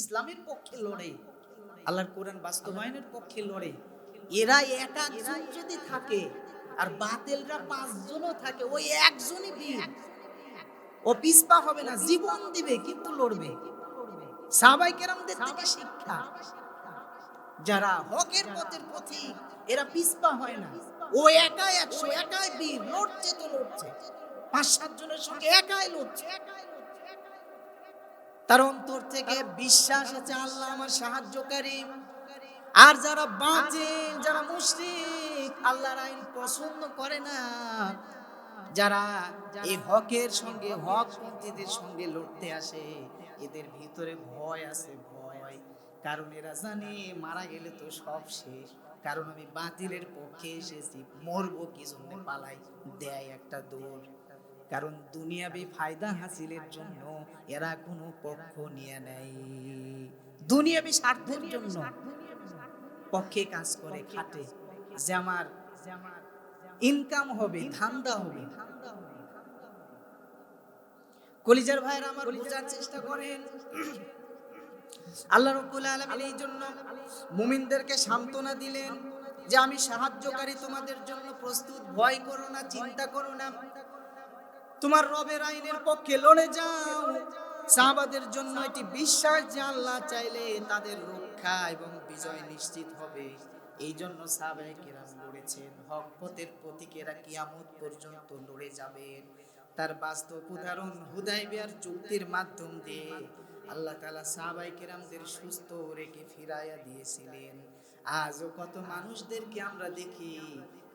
ইসলামের পক্ষে লড়ে, আল্লাহর কোরআন বাস্তবায়নের পক্ষে লড়ে। এরা একাজন যদি থাকে, আর বাতিলরা পাঁচজনও থাকে, ওই একজনই বীর। ও পিসপা হবে না, জীবন দিবে, কিন্তু লড়বে। সাহাবাই কেরামদের থেকে শিক্ষা, যারা হকের পথের পথিক এরা পিসপা হয় না। ও একাই একশো, একাই বীর, লড়ছে তো লড়ছে। পাঁচ সাত জনের সঙ্গে একাই লড়ছে। তার অন্তর থেকে বিশ্বাস আছে আল্লাহ আমার সাহায্যকারী আর যারা বাঁচে, যারা মুশরিক, আল্লাহর আইন পছন্দ করে না, যারা এই হকের সঙ্গে, হক পন্থীদের সঙ্গে লড়তে আসে, এদের ভিতরে ভয় আছে, ভয়। কারণ এরা জানে মারা গেলে তো সব শেষ। কারণ আমি বাতিলের পক্ষে এসেছি, মরবো কি জন্য পালাই দেয় একটা দৌড়। কারণ দুনিয়াবি ফায়দা হাসিলের জন্য এরা কোনো পক্ষ নিয়ে নেয় দুনিয়াবি স্বার্থের জন্য পক্ষে কাজ করে খাটে। যে আমার ইনকাম হবে ধান্দা হবে কলিজার ভাইয়ের আমার বোঝার চেষ্টা করেন। আল্লাহ রব্বুল আলামিন এই জন্য মুমিনদেরকে সান্ত্বনা দিলেন যে আমি সাহায্যকারী তোমাদের জন্য প্রস্তুত। ভয় করো না চিন্তা করো না। তোমার রবের আইনের পক্ষে লড়ে যাও। সাহাবাদের জন্য এটি বিশ্বাস যে আল্লাহ চাইলে তাদের রক্ষা এবং বিজয় নিশ্চিত হবে। এই জন্য সাহাবায়ে কেরাম লড়েছেন। হক পথের প্রতীকেরা কিয়ামত পর্যন্ত লড়ে যাবেন। তার বাস্তব উদাহরণ হুদাইবিয়ার চুক্তির মাধ্যম দিয়ে আল্লাহ তাআলা সাহাবায়ে কেরামদের সুস্থ রেখে ফিরাইয়া দিয়েছিলেন। আজও কত মানুষদেরকে আমরা দেখি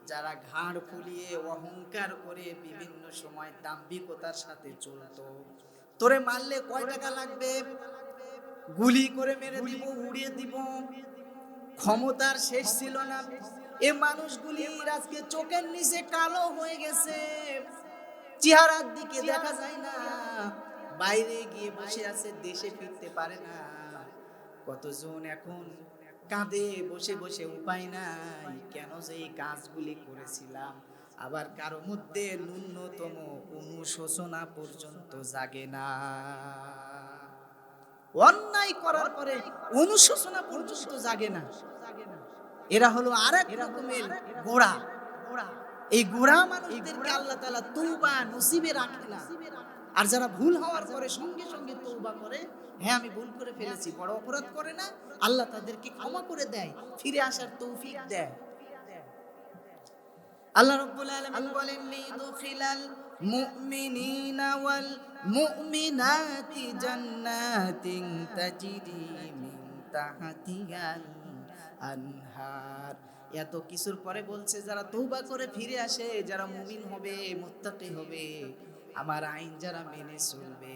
যারা ঘাড় ফুলিয়ে অহংকার করে বিভিন্ন সময় দাম্ভিকতার সাথে চলতো। তোরে মারলে কয় টাকা লাগবে? গুলি করে মেরে দিব, উড়িয়ে দিব। ক্ষমতার শেষ ছিল না। এ মানুষগুলি আজকে চোখের নিচে কালো হয়ে গেছে। চেহারার দিকে দেখা যায় না। বাইরে গিয়ে বসে আছে, দেশে ফিরতে পারে না। কতজন এখন কাঁদে, বসে বসে উপায় নাই। কেন যে এই কাজগুলি করেছিলাম? আবার কারও মধ্যে ন্যূনতম অনুশোচনা পর্যন্ত জাগে না। অন্যায় করার পরে অনুশোচনা পর্যন্ত জাগে না। এরা হলো আর এক রকমের গোড়া। এই গোড়া মানুষদেরকে আল্লাহ তাআলা তৌবা নসিবে রাখে না। আর যারা ভুল হওয়ার পরে সঙ্গে সঙ্গে তৌবা করে হ্যাঁ আমি ভুল করে ফেলেছি, বড় অপরাধ করে না, আল্লাহ তাদেরকে ক্ষমা করে দেয়, ফিরে আসার তৌফিক দেয়। আল্লাহ রাব্বুল আলামিন বলেন লিদখিলাল মুমিনিনা ওয়াল মুমিনাতি জান্নাতিন তাজরি মিন তাহতিহাল আনহার। এত কিছুর পরে বলছে, যারা তৌবা করে ফিরে আসে, যারা মুমিন হবে, মুত্তাকি হবে আমার আইন যারা মেনে চলবে,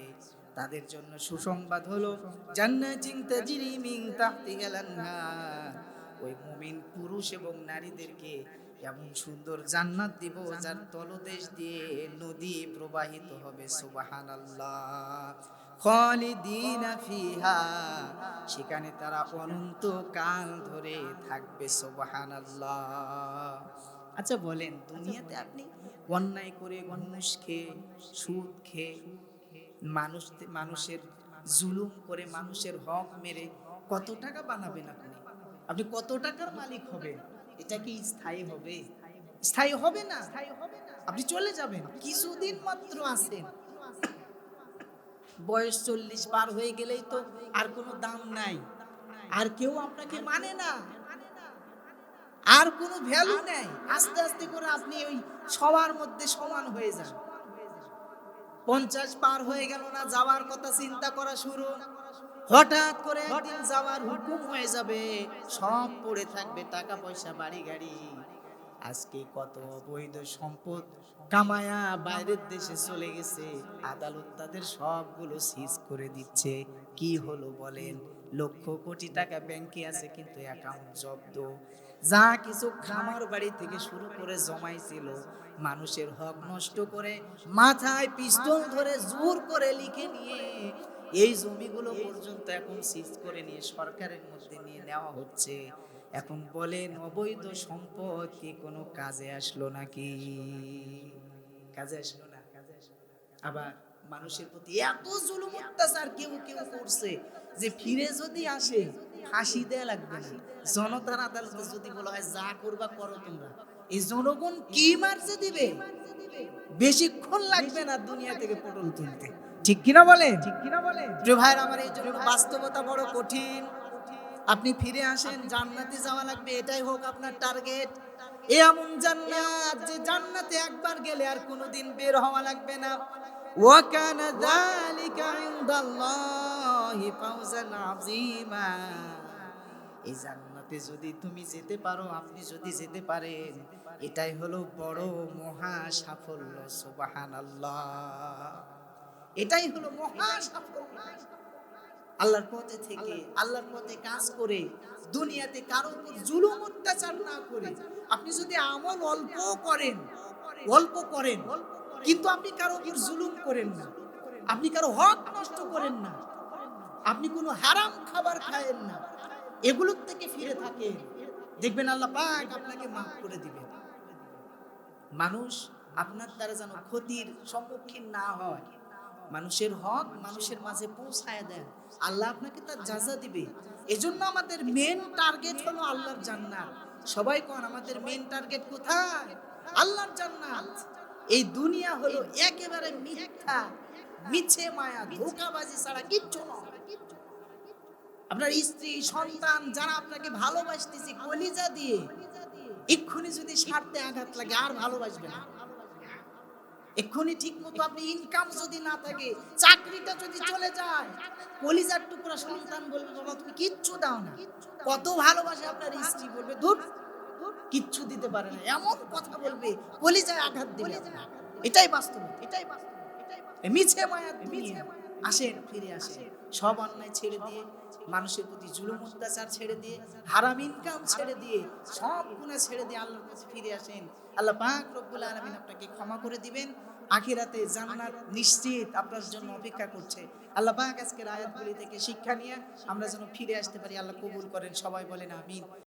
তাদের জন্য সুসংবাদ হলো, জান্নাতিন তাজরি মিন তাহতিহাল আনহার ওই মুমিন পুরুষ এবং নারীদেরকে এমন সুন্দর জান্নাত দিব, যার তলদেশ দিয়ে নদী প্রবাহিত হবে সুবাহান খালিদিনা ফিহা, সেখানে তারা অনন্ত কাল ধরে থাকবে সুবাহান আচ্ছা বলেন দুনিয়াতে আপনি অন্যায় করে ঘুষ খেয়ে সুদ খেয়ে মানুষ মানুষের জুলুম করে মানুষের হক মেরে কত টাকা বানাবেন আপনি? আপনি কত টাকার মালিক হবেন? এটা কি স্থায়ী হবে? স্থায়ী হবে না? আপনি চলে যাবেন। কিছুদিন মাত্র আছেন। বয়স চল্লিশ পার হয়ে গেলেই তো আর কোনো দাম নাই। আর কেউ আপনাকে মানে না। আর কোনো ভ্যালু নেই। আস্তে আস্তে করে আপনি ওই সবার মধ্যে সমান হয়ে যান। পঞ্চাশ পার হয়ে গেল না যাওয়ার কথা চিন্তা করা শুরু। হঠাৎ করে একদিন যাওয়ার হুকুম হয়ে যাবে সব পড়ে থাকবে টাকা পয়সা বাড়ি গাড়ি। আজকে কত অবৈধ সম্পদ কামায়া বাইরের দেশে চলে গেছে আদালত তাদের সবগুলো সিজ করে দিচ্ছে। কি হলো বলেন? লক্ষ কোটি টাকা ব্যাংকে আছে কিন্তু অ্যাকাউন্ট জব্দ। যা কিছু খামার বাড়ি থেকে শুরু করে জমাইছিল, মানুষের হক নষ্ট করে মাথায় পিস্তল ধরে জোর করে লিখে নিয়ে এই জমিগুলো পর্যন্ত এখন সিজ করে নিয়ে সরকারের মধ্যে নিয়ে নেওয়া হচ্ছে। এখন বলেন অবৈধ সম্পদ কি কোনো কাজে আসলো নাকি? কাজে আসলো না। কাজে আসলো আবার মানুষের প্রতি এত জুলুম অত্যাচার কেউ কেউ করছে যে ফিরে যদি আসে ফাঁসি দেয়া লাগবে জনতার আদালতে যদি বলা হয় যা করবা করো তোমরা। এই জনগণ কি মারছে দিবে? বেশিক্ষণ লাগবে না দুনিয়া থেকে পটল তুলতে। ঠিক কিনা বলে ঠিক কিনা বলে ভাইয়ের আমার এই জন্য বাস্তবতা বড় কঠিন। আপনি ফিরে আসেন জান্নাতে যাওয়া লাগবে। এটাই হোক আপনার টার্গেট। এ এমন জান্নাত যে জান্নাতে একবার গেলে আর কোনোদিন বের হওয়া লাগবে না। ওয়াকানা যালিকা ইনদাল্লাহ। আল্লাহি ফাউজান আযীমা। এই জান্নাতে যদি তুমি যেতে পারো, আপনি যদি যেতে পারেন, এটাই হলো বড় মহা সাফল্য, সুবহানাল্লাহ। এটাই হলো মহা সাফল্য। আল্লাহর পথে থেকে, আল্লাহর পথে কাজ করে, দুনিয়াতে কারও উপর জুলুম অত্যাচার না করে, আপনি যদি আমল অল্প করেন অল্প করেন, কিন্তু আপনি কারও উপর জুলুম করেন না, আপনি কারও হক নষ্ট করেন না আপনি কোনো হারাম খাবার খায়েন না। এগুলোর থেকে ফিরে থাকেন। দেখবেন আল্লাহ পাক আপনাকে মাফ করে দিবেন। মানুষ আপনার দ্বারা যেন ক্ষতির সম্মুখীন না হয়। মানুষের হক মানুষের মাঝে পৌঁছায় দেন। আল্লাহ আপনাকে তার যাজা দিবে। এজন্য আমাদের মেন টার্গেট হলো আল্লাহর জান্নাত। সবাই কোন, আমাদের মেন টার্গেট কোথায়? আল্লাহর জান্নাত। এই দুনিয়া হলো একেবারে মিথ্যা, মিছে মায়া, ধোকাবাজি ছাড়া কিচ্ছু নয়। আপনার স্ত্রী, সন্তান যারা আপনাকে ভালোবাসতেছে, কলিজা দিয়ে এক্ষুনি যদি স্বার্থে আঘাত লাগে, আর ভালোবাসবে না। এক্ষুনি ঠিক মতো আপনি ইনকাম যদি না থাকে, চাকরিটা যদি চলে যায়, কলিজার টুকরা সন্তান বলবে, বাবা, তুমি কিচ্ছু দাও না। কত ভালোবাসে আপনার স্ত্রী বলবে, ধুর, কিচ্ছু দিতে পারে না। এমন কথা বলবে, কলিজায় আঘাত দিবে। এটাই বাস্তব এটাই বাস্তব এটাই মিছে মায়া দুনিয়া। আসেন ফিরে আসেন সব অন্যায় ছেড়ে দিয়ে, মানুষের প্রতি জুলুম, অত্যাচার ছেড়ে দিয়ে, হারাম ইনকাম ছেড়ে দিয়ে, সব গুণা ছেড়ে দিয়ে আল্লাহর কাছে ফিরে আসেন। আল্লাহ পাক রব্বুল আলামিন আপনাকে ক্ষমা করে দিবেন। আখিরাতে জান্নাত নিশ্চিত আপনার জন্য অপেক্ষা করছে। আল্লাহ পাক আজকের আয়াতগুলি থেকে শিক্ষা নিয়ে আমরা যেন ফিরে আসতে পারি। আল্লাহ কবুল করেন। সবাই বলেন আমিন।